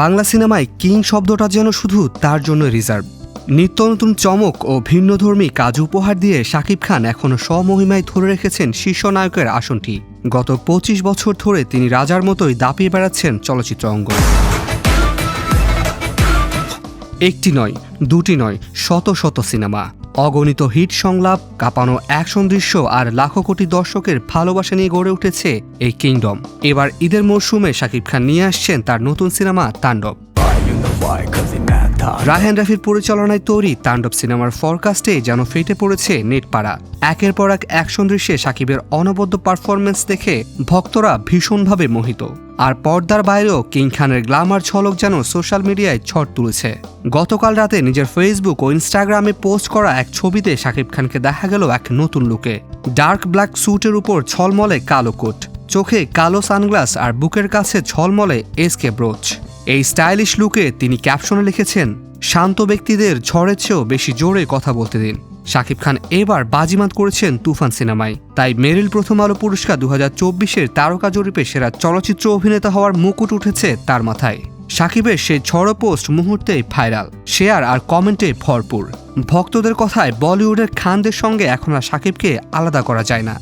বাংলা সিনেমায় কিং শব্দটা যেন শুধু তার জন্য রিজার্ভ নিত্য নতুন চমক ও ভিন্নধর্মী কাজ উপহার দিয়ে শাকিব খান এখনও স্বমহিমায় ধরে রেখেছেন শীর্ষ নায়কের আসনটি। গত পঁচিশ বছর ধরে তিনি রাজার মতোই দাপিয়ে বেড়াচ্ছেন চলচ্চিত্র অঙ্গনে। একটি নয়, দুটি নয়, শত শত সিনেমা। অগণিত হিট সংলাপ, কাঁপানো অ্যাকশন দৃশ্য আর লাখো কোটি দর্শকের ভালোবাসা নিয়ে গড়ে উঠেছে এই কিংডম। এবার ঈদের মরশুমে শাকিব খান নিয়ে আসছেন তার নতুন সিনেমা তাণ্ডব। রায়হান রাফির পরিচালনায় তৈরি তাণ্ডব সিনেমার ফরকাস্টে যেন ফেটে পড়েছে নেটপাড়া। একের পর এক অ্যাকশন দৃশ্যে সাকিবের অনবদ্য পারফরমেন্স দেখে ভক্তরা ভীষণভাবে মোহিত। আর পর্দার বাইরেও কিং খানের গ্লামার ঝলক যেন সোশ্যাল মিডিয়ায় ছড় তুলেছে। গতকাল রাতে নিজের ফেসবুক ও ইনস্টাগ্রামে পোস্ট করা এক ছবিতে শাকিব খানকে দেখা গেল এক নতুন লুকে ডার্ক ব্ল্যাক স্যুটের উপর ছলমলে কালো কোট। চোখে কালো সানগ্লাস আর বুকের কাছে ঝলমলে এসকে ব্রোচ এই স্টাইলিশ লুকে তিনি ক্যাপশনে লিখেছেন, শান্ত ব্যক্তিদের ঝড়ের চেয়েও বেশি জোরে কথা বলতে দিন। শাকিব খান এবার বাজিমাত করেছেন তুফান সিনেমায়। তাই মেরিল প্রথম আলো পুরস্কার দু হাজার চব্বিশের তারকা জরিপে সেরা চলচ্চিত্র অভিনেতা হওয়ার মুকুট উঠেছে তার মাথায়। সাকিবের সেই ঝড়ো পোস্ট মুহূর্তেই ভাইরাল। শেয়ার আর কমেন্টে ভরপুর। ভক্তদের কথায় বলিউডের খানদের সঙ্গে এখন আর সাকিবকে আলাদা করা যায় না।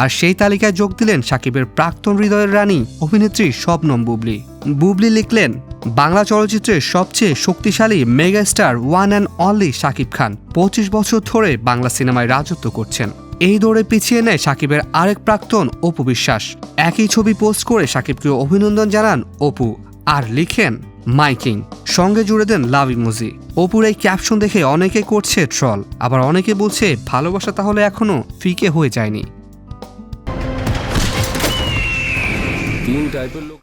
আর সেই তালিকায় যোগ দিলেন সাকিবের প্রাক্তন হৃদয়ের রানী, অভিনেত্রী শবনম বুবলি। বুবলি লিখলেন, বাংলা চলচ্চিত্রের সবচেয়ে শক্তিশালী mega star one and only Shakib Khan পঁচিশ বছর ধরে বাংলা সিনেমায় রাজত্ব করছেন। এই দৌড়ে পিছিয়ে নেয় সাকিবের আরেক প্রাক্তন অপু বিশ্বাস। একই ছবি পোস্ট করে সাকিবকে অভিনন্দন জানান অপু আর লিখেন মাইকিং সঙ্গে জুড়ে দেন লাভ ইমোজি। অপুর এই ক্যাপশন দেখে অনেকে করছে ট্রল, আবার অনেকে বলছে ভালোবাসা তাহলে এখনও ফিকে হয়ে যায়নি। তিন টাইপের লোক